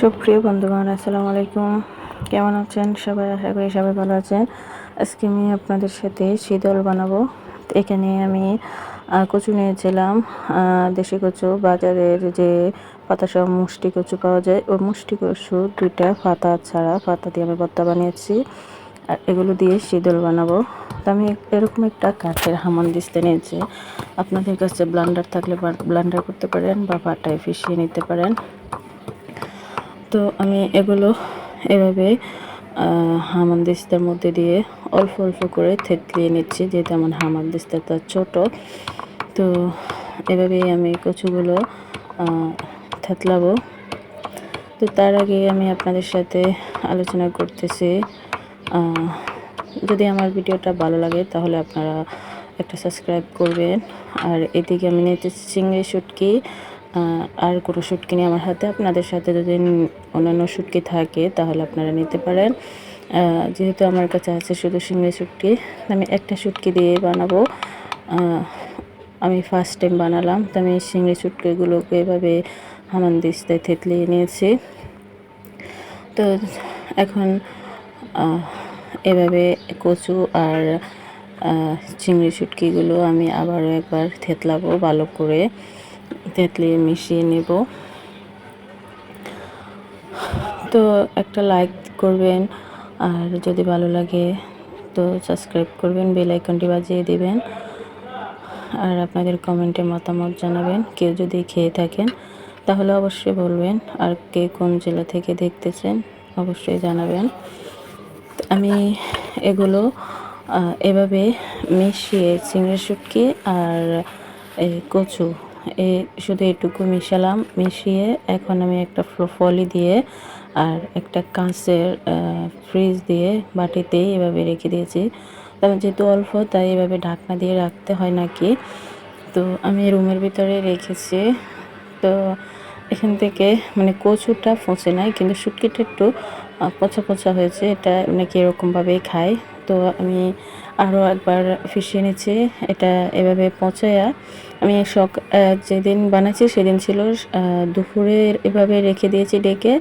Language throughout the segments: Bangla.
সুপ্রিয় বন্ধুগণ, আসসালামু আলাইকুম। কেমন আছেন? সবাই আশা করি সবাই ভালো আছেন। আজকে আমি আপনাদের সাথে শীতল বানাবো। এখানে আমি কচু নিয়েছিলাম। দেশি কচু, বাজারের যে পাতা সহ মুষ্টি কচু পাওয়া যায়, ওই মুষ্টি কচু দুইটা পাতা ছাড়া পাতা দিয়ে আমি ভর্তা বানিয়েছি। আর এগুলো দিয়ে শীতল বানাবো। তো আমি এরকম একটা কাঠের হামান দিস্তে নিয়েছি। আপনাদের কাছে ব্লান্ডার থাকলে ব্লান্ডার করতে পারেন বা পাটায় ফিশিয়ে নিতে পারেন। তো আমি এগুলো এভাবে হামানদিস্তার মধ্যে দিয়ে অল্প অল্প করে থেতলিয়ে নিচ্ছি যেহেতু আমার হামানদিস্তাটা ছোট। তো এভাবেই আমি কচুগুলো থেতলাবো। তো তার আগে আমি আপনাদের সাথে আলোচনা করতেছি যদি আমার ভিডিওটা ভালো লাগে তাহলে আপনারা একটা সাবস্ক্রাইব করবেন। আর এদিকে আমি নিতে চিংড়ি শুটকি আর কোনো শুটকি নেই আমার হাতে, আপনাদের সাথে যদি অন্যান্য শুটকি থাকে, তাহলে আপনারা নিতে পারেন। যেহেতু আমার কাছে আছে শুধু চিংড়ি শুটকি আমি একটা শুটকি দিয়ে বানাবো? আমি ফার্স্ট টাইম বানালাম, তো আমি চিংড়ি শুটকিগুলোকে এভাবে হামান দিস্তায় থেতলিয়ে নিয়েছি। তো এখন এভাবে কচু আর চিংড়ি শুটকিগুলো আমি আবারও একবার থেতলাবো ভালো করে। থেতলিয়ে মিশিয়ে নেব। তো একটা লাইক করবেন, আর যদি ভালো লাগে তো সাবস্ক্রাইব করবেন বেল আইকনটি বাজিয়ে দিবেন, আর আপনাদের কমেন্টে মতামত জানাবেন, কেউ যদি খেয়ে থাকেন, তাহলে অবশ্যই বলবেন, আর কে কোন জেলা থেকে দেখতেছেন, অবশ্যই জানাবেন। আমি এগুলো এভাবে মিশিয়ে, চিংড়ি শুটকি আর কচু এই শুধু এটুকু মিশালাম, মিশিয়ে এখন আমি একটা ফলি দিয়ে আর একটা কাঁচের ফ্রিজ দিয়ে বাটিতেই এভাবে রেখে দিয়েছি। তবে যেহেতু অল্প, তাই এভাবে ঢাকনা দিয়ে রাখতে হয় নাকি? তো আমি রুমের ভিতরে রেখেছি। তো এখান থেকে মানে কচুটা ফোঁচে নাই, কিন্তু শুটকিটা একটু পচা পচা হয়েছে। এটা নাকি এরকমভাবেই খায় তো আমি আরও একবার ফিশিয়ে নিচ্ছি। এটা এভাবে পচায়া আমি সক যেদিন বানাচ্ছি সেদিন ছিল দুপুরে এভাবে রেখে দিয়েছি ডেকে।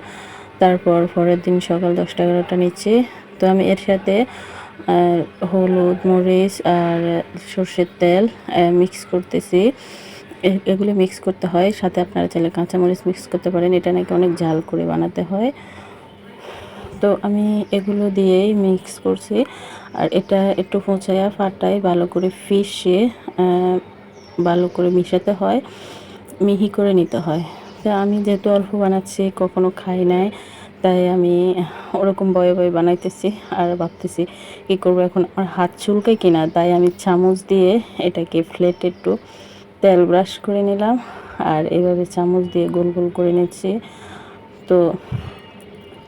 তারপর পরের দিন সকাল দশটা এগারোটা নিচ্ছি। তো আমি এর সাথে হলুদ, মরিচ আর সর্ষের তেল মিক্স করতেছি। এগুলো মিক্স করতে হয়। সাথে আপনারা চাইলে কাঁচামরিচ মিক্স করতে পারেন। এটা নাকি অনেক ঝাল করে বানাতে হয়। তো আমি এগুলো দিয়েই মিক্স করছি। আর এটা একটু পচায়া ফাটায়, ভালো করে ফিশে ভালো করে মিশাতে হয়, মিহি করে নিতে হয়। তো আমি যেহেতু অল্প বানাচ্ছি, কখনো খাই নাই, তাই আমি ওরকম বয়ে বয়ে বানাইতেছি আর ভাবতেছি কী করব এখন? আর হাত চুলকে কিনা, তাই আমি চামচ দিয়ে এটাকে ফ্লেটে একটু তেল ব্রাশ করে নিলাম। আর এইভাবে চামচ দিয়ে গোল গোল করে নিচ্ছি। তো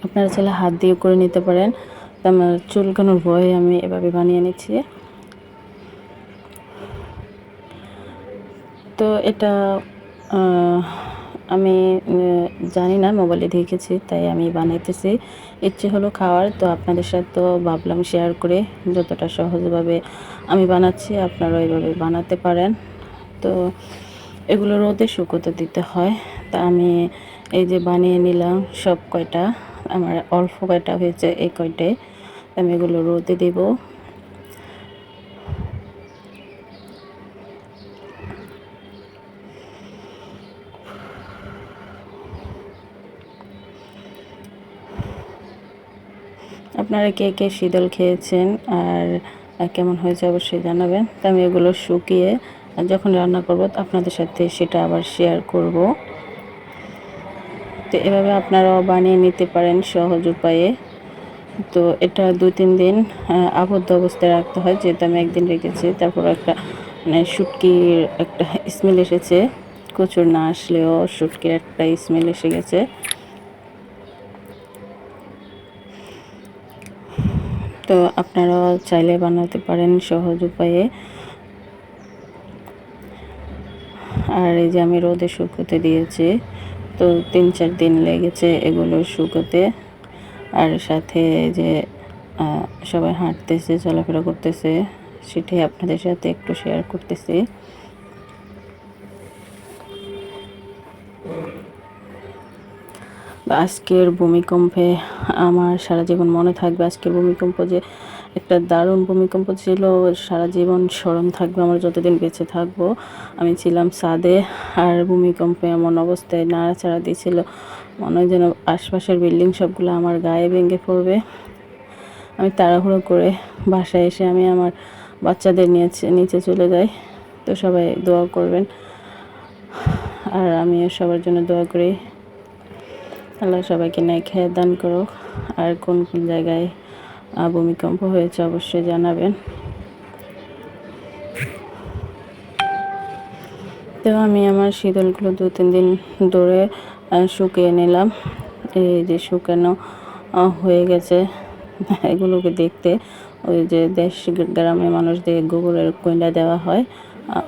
আপনারা চাইলে হাত দিয়ে করে নিতে পারেন। আমার চুলকানোর ভয়ে আমি এভাবে বানিয়ে নিচ্ছি। তো এটা আমি জানি না, মোবাইলে দেখেছি, তাই আমি বানাইতেছি। ইচ্ছে হলো খাওয়ার, তো আপনাদের সাথে তো ভাবলাম শেয়ার করে, যতটা সহজভাবে আমি বানাচ্ছি আপনারা এইভাবে বানাতে পারেন। তো এগুলো রোদে শুকোতে দিতে হয়। তা আমি এই যে বানিয়ে নিলাম সব কয়টা আমার অল্প কয়টা হয়েছে, এই কয়টায় আমি এগুলো রোদে দেবো। আপনারা কে কে শীতল খেয়েছেন আর কেমন হয়েছে অবশ্যই জানাবেন। তো আমি এগুলো শুকিয়ে যখন রান্না করব, আপনাদের সাথে সেটা আবার শেয়ার করব। তো এভাবে আপনারাও বানিয়ে নিতে পারেন সহজ উপায়ে। তো এটা দু তিন দিন আবদ্ধ অবস্থায় রাখতে হয়, যেহেতু আমি একদিন রেখেছি। তারপর একটা মানে শুটকির একটা স্মেল এসেছে, কচুর না আসলেও শুটকির একটা স্মেল এসে গেছে। তো আপনারাও চাইলে বানাতে পারেন সহজ উপায়ে। আর এই যে আমি রোদে শুকোতে দিয়েছি তো তিন চার দিন লেগেছে এগুলো শুকোতে। আর সাথে যে সবাই হাঁটতেছে, চলাফেরা করতেছে, সেটাই আপনাদের সাথে একটু শেয়ার করতেছি। আজকের ভূমিকম্পে আমার সারা জীবন মনে থাকবে আজকের ভূমিকম্প যে একটা দারুণ ভূমিকম্প ছিল, সারা জীবন স্মরণ থাকবে, আমার যতদিন বেঁচে থাকব। আমি ছিলাম সাদে, আর ভূমিকম্পে এমন অবস্থায় নাড়াচাড়া দিয়েছিল, মনে হয় যেন আশপাশের বিল্ডিং সবগুলো আমার গায়ে ভেঙে পড়বে। আমি তাড়াহুড়ো করে বাসায় এসে আমি আমার বাচ্চাদের নিয়ে নিচে চলে যাই। তো সবাই দোয়া করবেন, আর আমিও সবার জন্য দোয়া করি। আল্লাহ সবাইকে নেয় খেয়ে দান করো আর কোন কোন জায়গায় ভূমিকম্প হয়েছে অবশ্যই জানাবেন। তো আমি আমার শীতলগুলো দু তিন দিন ধরে শুকিয়ে নিলাম। এই যে শুকানো হয়ে গেছে। এগুলোকে দেখতে ওই যে দেশ গ্রামে মানুষদের গোবরের কয়লা দেওয়া হয়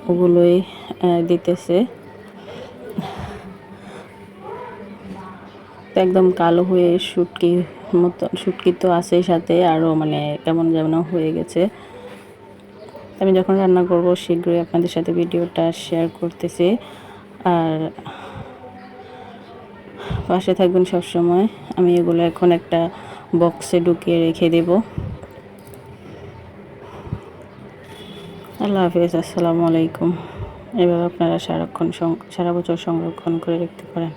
ওগুলোই দিতেছে। একদম কালো হয়ে শুটকি মতো, শুটকি তো আছে সাথে আরও মানে কেমন যেমন হয়ে গেছে। আমি যখন রান্না করব, শীঘ্রই আপনাদের সাথে ভিডিওটা শেয়ার করতেছি। আর পাশে থাকবেন সব সময় আমি এগুলো এখন একটা বক্সে ঢুকিয়ে রেখে দেব। আল্লাহ হাফিজ, আসসালামু আলাইকুম। এভাবে আপনারা সারাক্ষণ সারা বছর সংরক্ষণ করে রাখতে পারেন।